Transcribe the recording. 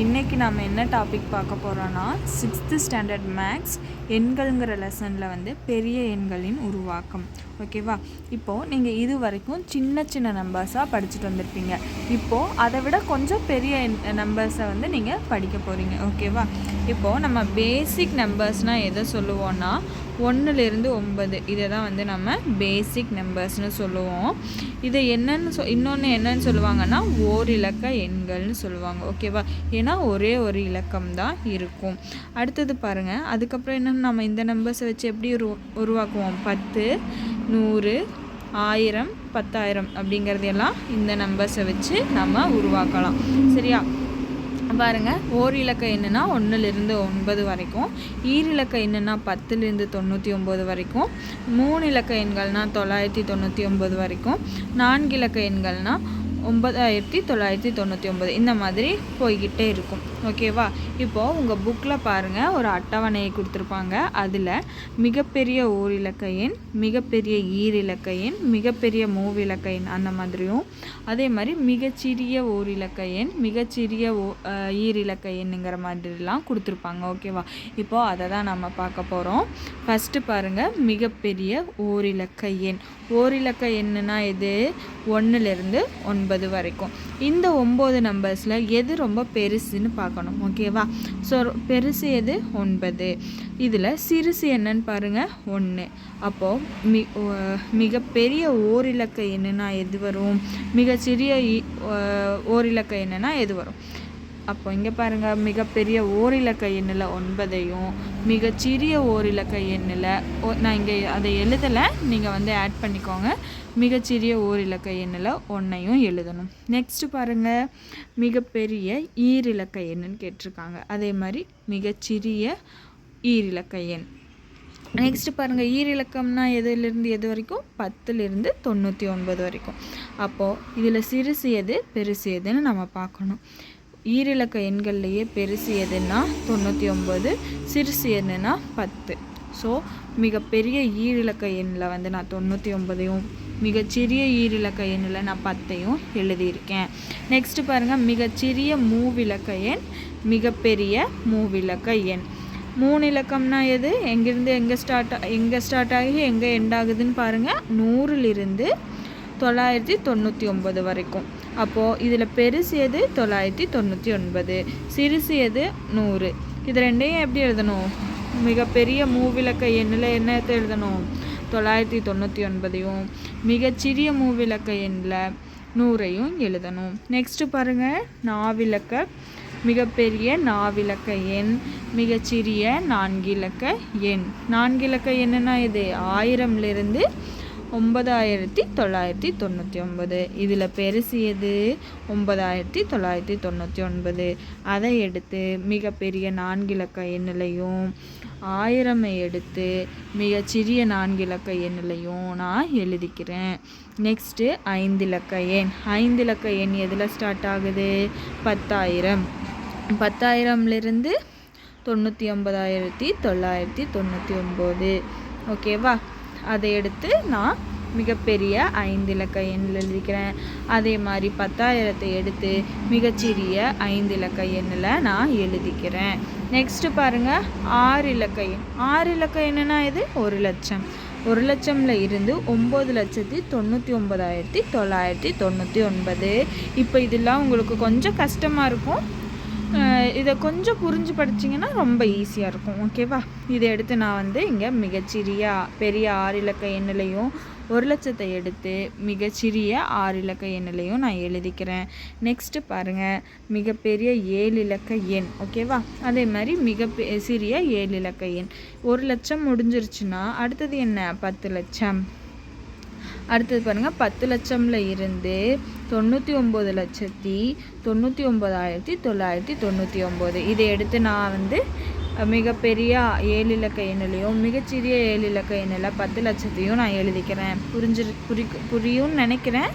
இன்றைக்கி நாம் என்ன டாபிக் பார்க்க போகிறோன்னா சிக்ஸ்த்து ஸ்டாண்டர்ட் மேக்ஸ் எண்கள்ங்கிற லெசனில் வந்து பெரிய எண்களின் உருவாக்கம். ஓகேவா இப்போது நீங்கள் இது வரைக்கும் சின்ன சின்ன நம்பர்ஸாக படிச்சுட்டு வந்திருப்பீங்க. இப்போது அதை விட கொஞ்சம் பெரிய நம்பர்ஸை வந்து நீங்கள் படிக்க போகிறீங்க ஓகேவா இப்போது நம்ம பேசிக் நம்பர்ஸ்னால் எதை சொல்லுவோன்னா ஒன்றுலேருந்து ஒன்பது. இதை தான் வந்து நம்ம பேசிக் நம்பர்ஸ்னு சொல்லுவோம். இதை என்னன்னு சொ இன்னொன்று என்னன்னு சொல்லுவாங்கன்னா ஓரிலக்க எண்கள்னு சொல்லுவாங்க. ஓகேவா ஏன்னா ஒரே ஒரு இலக்கம் தான் இருக்கும். அடுத்தது பாருங்கள் அதுக்கப்புறம் என்ன நம்ம இந்த நம்பர்ஸை வச்சு எப்படி உரு உருவாக்குவோம்? பத்து நூறு ஆயிரம் பத்தாயிரம் அப்படிங்கிறதையெல்லாம் இந்த நம்பர்ஸை வச்சு நம்ம உருவாக்கலாம். சரியா? பாருங்க ஓர் இலக்கம் என்னென்னா ஒன்றுலேருந்து ஒன்பது வரைக்கும் ஈரிலக்கம் என்னென்னா பத்துலேருந்து தொண்ணூற்றி ஒம்பது வரைக்கும் மூணு இலக்க எண்கள்னால் தொள்ளாயிரத்தி தொண்ணூற்றி ஒம்பது வரைக்கும் நான்கு இலக்க எண்கள்னால் ஒன்பதாயிரத்தி தொள்ளாயிரத்தி தொண்ணூற்றி ஒம்பது இந்த மாதிரி போய்கிட்டே இருக்கும். ஓகேவா இப்போது உங்கள் புக்கில் பாருங்கள் ஒரு அட்டவணையை கொடுத்துருப்பாங்க. அதில் மிகப்பெரிய ஓரிலக்க எண் மிகப்பெரிய ஈரிலக்க எண் மிகப்பெரிய மூவிலக்க எண் அந்த மாதிரியும். அதே மாதிரி மிகச்சிறிய ஓரிலக்க எண் மிகச்சிறிய ஓ ஈரிலக்க எண்ணுங்கிற மாதிரிலாம் கொடுத்துருப்பாங்க. ஓகேவா இப்போது அதை தான் நம்ம பார்க்க போகிறோம் ஃபஸ்ட்டு பாருங்கள் மிகப்பெரிய ஓரிலக்க எண். ஓரிலக்க எண்ணுனா எது? ஒன்றுலேருந்து ஒன்பது. வரைக்கும். இந்த ஒம்பது நம்பர்ஸில் எது ரொம்ப பெருசுன்னு பார்க்கணும். ஓகேவா ஸோ பெருசு எது? ஒன்பது. இதில் சிறுசு என்னன்னு பாருங்கள் ஒன்று அப்போது மி மிகப்பெரிய ஓரிலக்க என்னென்னா எது வரும்? மிகச்சிறிய இ- ஓ- ஓரிலக்க எது வரும்? அப்போ இங்கே பாருங்கள் மிகப்பெரிய ஓரிலக்க எண்ணில் ஒன்பதையும் மிகச்சிறிய ஓரிலக்க எண்ணில் ஓ நான் இங்கே அதை எழுதலை நீங்கள் வந்து ஆட் பண்ணிக்கோங்க. மிகச்சிறிய ஓரிலக்க எண்ணில் ஒன்றையும் எழுதணும். நெக்ஸ்ட்டு பாருங்கள் மிகப்பெரிய ஈரிலக்க எண்ணுன்னு கேட்டிருக்காங்க. அதே மாதிரி மிகச்சிறிய ஈரிலக்க எண். நெக்ஸ்ட் பாருங்கள் ஈரிலக்கம்னா எதுலேருந்து எது வரைக்கும்? பத்துலேருந்து தொண்ணூற்றி ஒன்பது வரைக்கும். அப்போது இதில் சிறுசு எது பெருசு எதுன்னு நம்ம பார்க்கணும். ஈரிலக்க எண்கள்லையே பெருசு எதுன்னா தொண்ணூற்றி ஒம்பது சிறுசு எண்ணுனா பத்து. ஸோ மிகப்பெரிய ஈரிலக்க எண்ணில் வந்து நான் தொண்ணூற்றி ஒம்பதையும் மிகச்சிறிய ஈரிலக்க எண்ணில் நான் பத்தையும் எழுதியிருக்கேன். நெக்ஸ்ட் பாருங்கள் மிகச்சிறிய மூவிலக்க எண் மிகப்பெரிய மூவிலக்க எண். மூணு இலக்கம்னா எது? எங்கேருந்து எங்கே ஸ்டார்ட் எங்கே ஸ்டார்ட் ஆகி எங்கே எண்ட் ஆகுதுன்னு பாருங்கள் நூறிலிருந்து தொள்ளாயிரத்தி தொண்ணூற்றி ஒம்பது வரைக்கும். அப்போது இதில் பெருசு எது தொள்ளாயிரத்தி தொண்ணூற்றி ஒன்பது சிறுசு எது நூறு. இது ரெண்டையும் எப்படி எழுதணும்? மிகப்பெரிய மூவிலக்க எண்ணில் என்னத்தை எழுதணும்? தொள்ளாயிரத்தி தொண்ணூற்றி ஒன்பதையும். மிகச்சிறிய மூவிலக்க எண்ணில் நூறையும் எழுதணும். நெக்ஸ்ட்டு பாருங்கள் நாவிலக்க மிகப்பெரிய நாவிலக்க எண். மிகச்சிறிய நான்கிலக்க எண். நான்கிலக்க எண்ணுன்னா இது? ஆயிரம்லேருந்து ஒன்பதாயிரத்தி தொள்ளாயிரத்தி தொண்ணூற்றி ஒன்பது. இதில் பெருசு எது? ஒன்பதாயிரத்தி தொள்ளாயிரத்தி தொண்ணூற்றி ஒன்பது. அதை எடுத்து மிகப்பெரிய நான்கிலக்க எண்ணிலையும் ஆயிரமை எடுத்து மிகச்சிறிய நான்கிலக்க எண்ணிலையும் நான் எழுதிக்கிறேன். நெக்ஸ்ட்டு ஐந்திலக்க எண். ஐந்திலக்க எண் எதில் ஸ்டார்ட் ஆகுது? பத்தாயிரம். பத்தாயிரம்லேருந்து தொண்ணூற்றி ஒன்பதாயிரத்தி தொள்ளாயிரத்தி தொண்ணூற்றி ஒம்பது ஓகேவா அதை எடுத்து நான் மிகப்பெரிய ஐந்து இலக்க எண்ணில் எழுதிக்கிறேன் அதே மாதிரி பத்தாயிரத்தை எடுத்து மிகச்சிறிய ஐந்து இலக்க எண்ணில் நான் எழுதிக்கிறேன். நெக்ஸ்ட்டு பாருங்கள் ஆறு இலக்க எண். ஆறு இலக்க எண்ணுனா இது ஒரு லட்சம். ஒரு லட்சமில் இருந்து ஒம்பது லட்சத்தி தொண்ணூற்றி ஒன்பதாயிரத்தி தொள்ளாயிரத்தி தொண்ணூற்றி ஒன்பது. இப்போ இதெல்லாம் உங்களுக்கு கொஞ்சம் கஷ்டமாக இருக்கும். இதை கொஞ்சம் புரிஞ்சு படிச்சிங்கன்னா ரொம்ப ஈஸியாக இருக்கும். ஓகேவா இதை எடுத்து நான் வந்து இங்கே மிகச்சிறிய பெரிய ஆறு இலக்க எண்ணிலையும் ஒரு லட்சத்தை எடுத்து மிகச்சிறிய ஆறு இலக்க எண்ணிலையும் நான் எழுதிக்கிறேன். நெக்ஸ்ட்டு பாருங்கள் மிகப்பெரிய ஏழு இலக்க எண். ஓகேவா அதே மாதிரி மிக பெ- சிறிய ஏழு இலக்க எண். ஒரு லட்சம் முடிஞ்சிருச்சுன்னா அடுத்தது என்ன? பத்து லட்சம். அடுத்தது பாருங்கள் பத்து லட்சமில் இருந்து தொண்ணூற்றி ஒம்பது லட்சத்தி தொண்ணூற்றி ஒம்பதாயிரத்தி தொள்ளாயிரத்தி தொண்ணூற்றி ஒம்பது இதை எடுத்து நான் வந்து மிகப்பெரிய ஏழு இலக்க எண்ணிலையும் மிகச்சிறிய ஏழு இலக்க எண்ணில் பத்து லட்சத்தையும் நான் எழுதிக்கிறேன். புரிஞ்சு புரி புரியும்னு நினைக்கிறேன்.